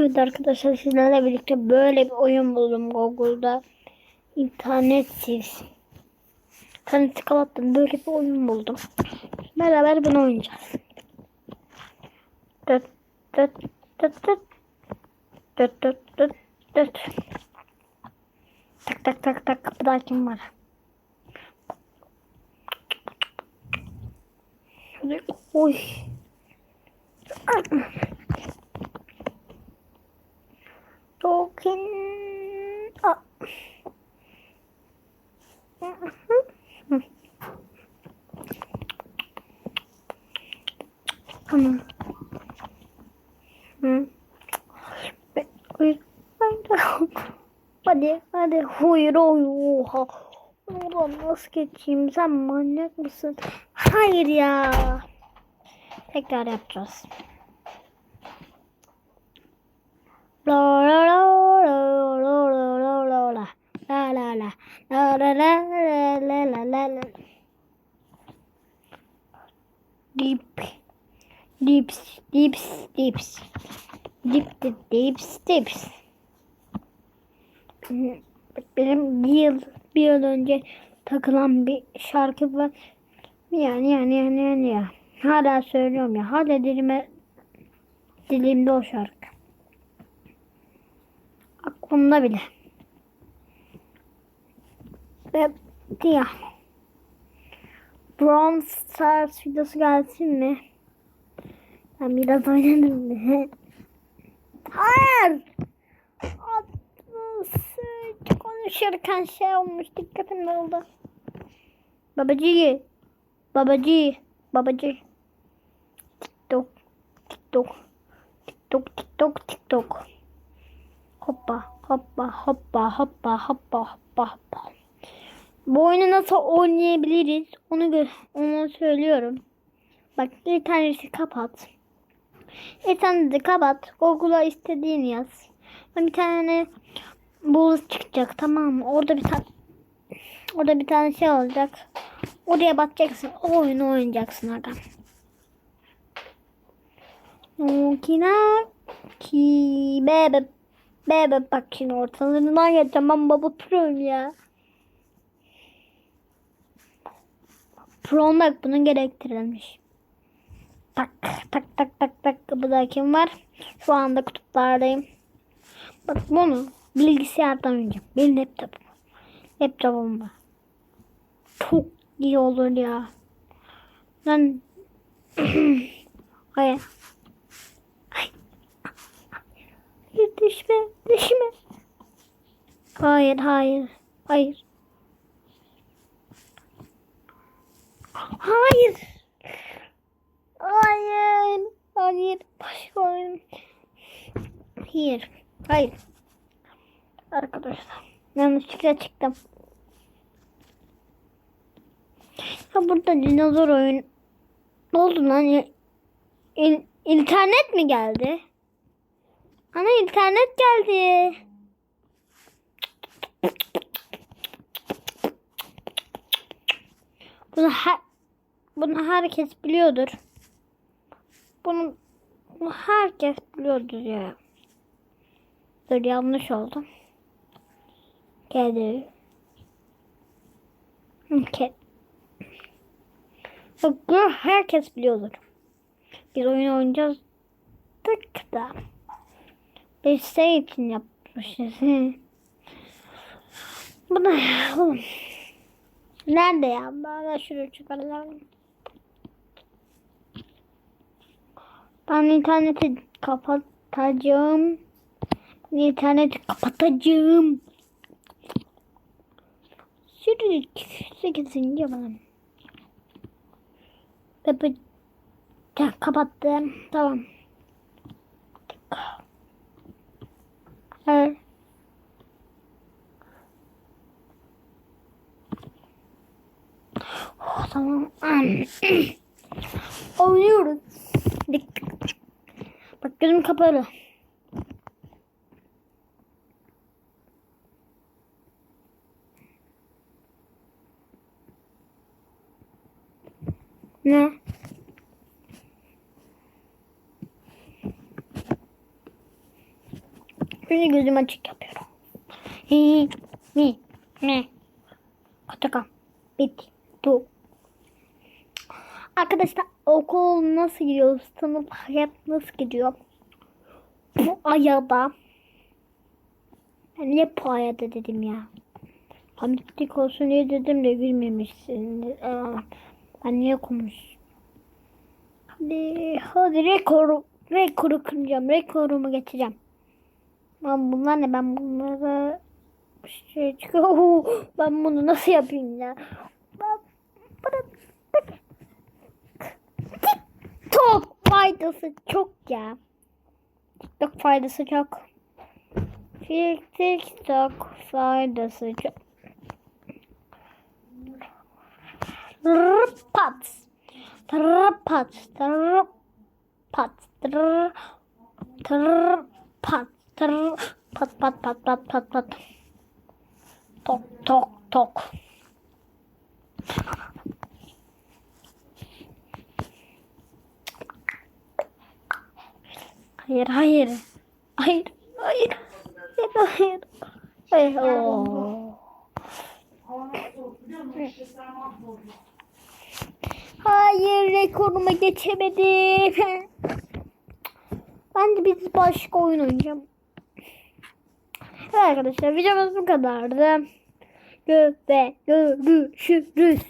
Evet arkadaşlar sizlerle birlikte böyle bir oyun buldum Google'da. İnternetsiz. İnterneti kapattım. Böyle bir oyun buldum. Beraber bunu oynayacağız. Dıt dıt dıt dıt. Dıt dıt dıt dıt. Tak tak tak tak kapıda kim var? Oy. Ah. Tamam. Hadi hadi. Hayır. Oha. Oradan nasıl geçeyim? Sen manyak mısın? Hayır ya. Tekrar yapacağız. La la la Dips Dips Dips Dip dip Dips Dips Benim bir yıl bir yıl önce takılan bir şarkı var. Yani yani yani yani ya. Hala söylüyorum ya. Hala dilime dilimde o şarkı. Aklımda bile. Ve ya. Bronze Stars videosu gelsin mi? Ben biraz oynadım? Hayır. Atmış. Konuşurken şey olmuş. Dikkatim oldu. Babacı. Babacı. Babacı. TikTok. TikTok. TikTok. TikTok. TikTok. Hoppa hoppa hoppa hoppa hoppa hoppa hoppa. Bu oyunu nasıl oynayabiliriz? Onu onu söylüyorum. Bak bir tanesi kapat. Bir tane de kapat. Google'a istediğini yaz. Bir tane bul çıkacak tamam mı? Orada bir tane orada bir tane şey olacak. Oraya bakacaksın. O oyunu oynayacaksın aga. Okina ki bebe bebe bak şimdi ortalarından geçeceğim ben baba pro'yum ya. Pro olmak bunu gerektirilmiş. Tak tak tak tak tak kapıda kim var? Şu anda kutuplardayım. Bak bunu bilgisayardan oynayacağım. Benim laptopum. Laptopum var. Çok iyi olur ya. Ben Hayır. Ay. Hayır düşme, düşme. Hayır, hayır. Hayır. Hayır. Hayır. Başka oyun. Hayır. Hayır. Arkadaşlar. Yanlışlıkla çıktım. Ha burada dinozor oyun. Ne oldu lan? İn- İnternet mi geldi? Ana internet geldi. Bunu her bunu herkes biliyordur. Bunu, bunu herkes biliyordur ya. Dur yanlış oldu. Okay. Bak bunu herkes biliyordur. Biz oyun oynayacağız. Tık da. Biz şey için yapmışız. Bu da oğlum. Nerede ya? Bana şuraya çıkaralım. Ben interneti kapatacağım. Bir tane kapatacağım. Sürdük. Sekizinci bölüm. Kapı... Kapattım. Tamam. Evet. Oh, tamam. Oynuyoruz. Bak gözüm kapalı. Ne? Şimdi gözümü açık yapıyorum. Hi mi mi. Atakan. Bit. Tu. Arkadaşlar okul nasıl gidiyor? Sınıf hayat nasıl gidiyor? Bu ayada. Ben niye bu ayada dedim ya? Komiklik olsun diye dedim de gülmemişsin. Ben niye konuş? Hadi, rekoru, rekoru kıracağım. Rekorumu geçeceğim. Ben bunlar ne? Ben bunları bir şey çıkıyor. Ben bunu nasıl yapayım ya? TikTok faydası çok ya. TikTok faydası çok. Tik- TikTok faydası çok. Pat. Pat. Pat. Pat. Pat. Pat pat pat pat pat. Tok tok tok. Hayır hayır. Hayır hayır. Hayır hayır. Hayır. Oo. Hayır rekorumu geçemedim. Ben de biz başka oyun oynayacağım. Evet arkadaşlar videomuz bu kadardı. Gö ve görüşürüz.